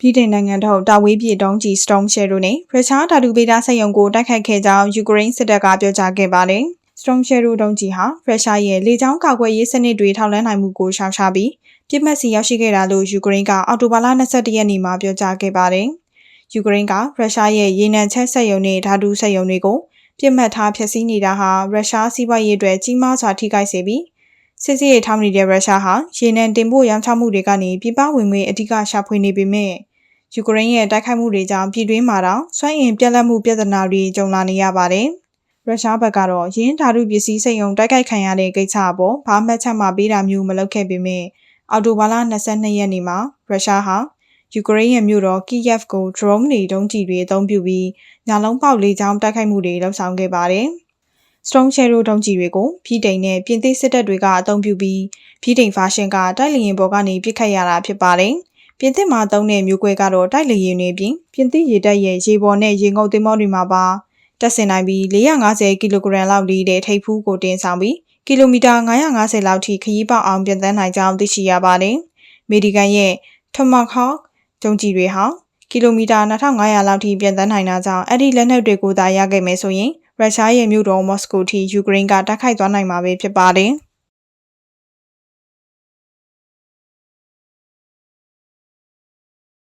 ပြည်ထိုင်နိုင်ငံထုတ်တာဝေးပြည်တုံးကြီး Storm Shadow နဲ့ရုရှားဓာတုဗေဒစက်ရုံကိုတိုက်ခိုက်ခဲ့ကြောင်းယူကရိန်းစစ်တပ်ကပြောကြားခဲ့ပါတယ်။ Storm Shadow တုံးကြီးဟာရုရှားရဲ့လေကြောင်းကာကွယ်ရေးစနစ်တွေထောက်လှမ်းနိုင်မှုကိုရှောင်ရှားပြီးပြစ်မှတ်စီရောက်ရှိခဲ့တာလို့ယူကရိန်းကအော်တိုဘာလ22ရက်နေ့မှာပြောကြားခဲ့ပါတယ်။ယူကရိန်းကရုရှားရဲ့ရေနံချက်စက်ရုံနဲ့ဓာတုစက်ရုံတွေကိုပြစ်မှတ်ထားဖျက်ဆီးနေတာဟာရုရှားစီးပွားရေးအတွက်ကြီးမားစွာထိခိုက်စေပြီး စစ်စီးရေးထောက်နေတဲ့ရုရှားဟာရေနံတင်ပို့ရောင်းချမှုတွေကနေပြည်ပဝင်ငွေအဓိကရှာဖွေနေပေမဲ့ယူကရိန်းရဲ့တိုက်ခိုက်မှုတွေကြောင့်ပြည်တွင်းမှာတော့စွမ်းအင်ပြက်လက်မှုပြဿနာတွေကြုံလာနေရပါတယ်။ရုရှားဘက်ကတော့ရင်းဓာတုပစ္စည်းစိတ်ယုံတိုက်ခိုက်ခံရတဲ့ကိစ္စအပေါ်ဘာမှချက်မှပေးတာမျိုးမလုပ်ခဲ့ပေမဲ့အော်တိုဘာလ22ရက်နေ့မှာရုရှားဟာယူကရိန်းရဲ့မြို့တော်ကီယက်ကို drone တွေဒုံးကျည်တွေအသုံးပြုပြီးညလုံးပေါက်လေကြောင်းတိုက်ခိုက်မှုတွေလှုပ်ဆောင်ခဲ့ပါတယ်။ Storm Shadow ဒုံးကျည်တွေကိုပြည်တိန်နဲ့ပြင်သစ်စစ်တပ်တွေကအသုံးပြုပြီးပြည်တိန်ဖာရှင်ကတိုက်လေရင်ပေါ်ကနေပစ်ခတ်ရတာဖြစ်ပါတယ်။ပြင်သစ်မှာသုံးတဲ့မျိုးကွဲကတော့တိုက်လေယာဉ်တွေပြင်ပြင်သစ်ရေတပ်ရဲ့ရေပေါ်နဲ့ရေငုပ်သင်္ဘောတွေမှာပါတက်ဆင်နိုင်ပြီး450ကီလိုဂရမ်လောက်လေးတဲ့ထိပ်ဖူးကိုတင်ဆောင်ပြီးကီလိုမီတာ950လောက်ထိခရီးပေါက်အောင်ပြန်တန်းနိုင်ကြောင်းသိရှိရပါတယ်။အမေရိကန်ရဲ့ Tomahawk ဂျုံကြီးတွေဟာကီလိုမီတာ2500လောက်ထိပြန်တန်းနိုင်တာကြောင့်အဲ့ဒီလက်နက်တွေကိုသာရခဲ့မယ်ဆိုရင် ရုရှားရဲ့မြို့တော်မော်စကိုထိယူကရိန်းကတိုက်ခိုက်သွားနိုင်မှာပဲဖြစ်ပါတယ်။